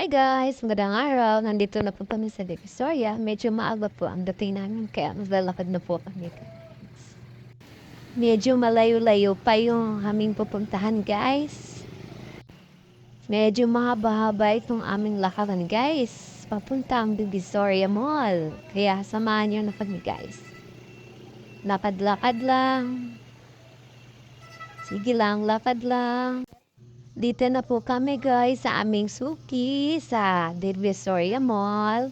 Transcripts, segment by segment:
Hi guys! Magandang araw. Nandito na po kami sa Divisoria. Medyo maaga po ang dating namin kaya maglalakad na po kami. Medyo malayo-layo pa yung aming pupuntahan guys. Medyo mahaba-haba itong aming lakaran guys. Papunta ang Divisoria Mall. Kaya samahan niyo na kami guys. Lakad-lakad lang. Sige lang, lakad lang. Dito na po kami guys sa aming suki sa Divisoria Mall.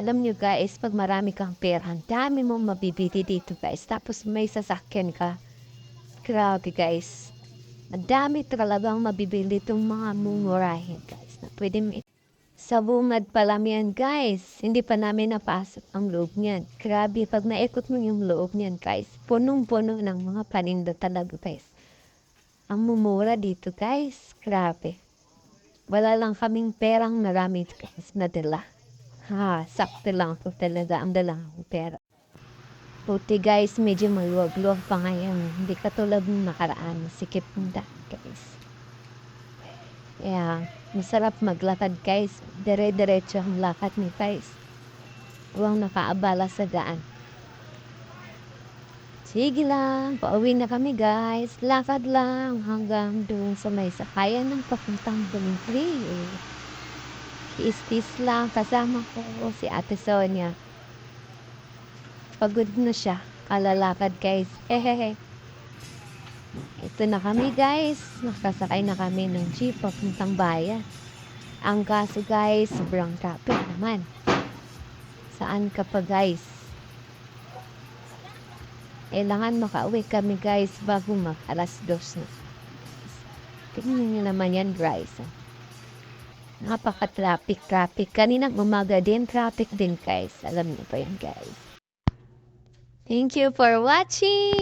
Alam nyo guys, pag marami kang pera, ang dami mong mabibili dito guys. Tapos may sasakyan ka. Grabe guys. Ang dami talagang mabibili itong mga mumurahin guys. Na pwede may... Sa bungad pa lang yan guys. Hindi pa namin napasok ang loob niyan. Grabe, pag naikot mo yung loob niyan guys. Punong-puno ng mga paninda talaga guys. Ang mumura dito guys. Grabe. Wala lang kaming perang marami guys na dala. Ha, sakto lang po talaga ang dala ng pera. Puti guys, medyo maluwag-luwag pa ngayon. Hindi katulad ng nakaraan. Sikip daan guys. Kaya, masarap maglakad guys. Dire-diretso ang lakad ni guys. Huwag nakaabala sa daan. Sige lang, pauwi na kami guys. Lakad lang hanggang doon sa may sakayan ng papuntang Bumingli. Tiis-tiis lang, kasama ko si Ate Sonia. Pagod na siya, kalalakad guys. Hehehe. Ito na kami guys. Nakasakay na kami ng jeep papuntang bayan. Ang kaso guys, sobrang traffic naman. Saan ka pa guys? Kailangan makauwi kami guys bago mag alas dos na. Tingnan niyo naman yan guys. Napaka-traffic, traffic. Kaninang umaga din, traffic din guys. Alam niyo pa yan guys. Thank you for watching!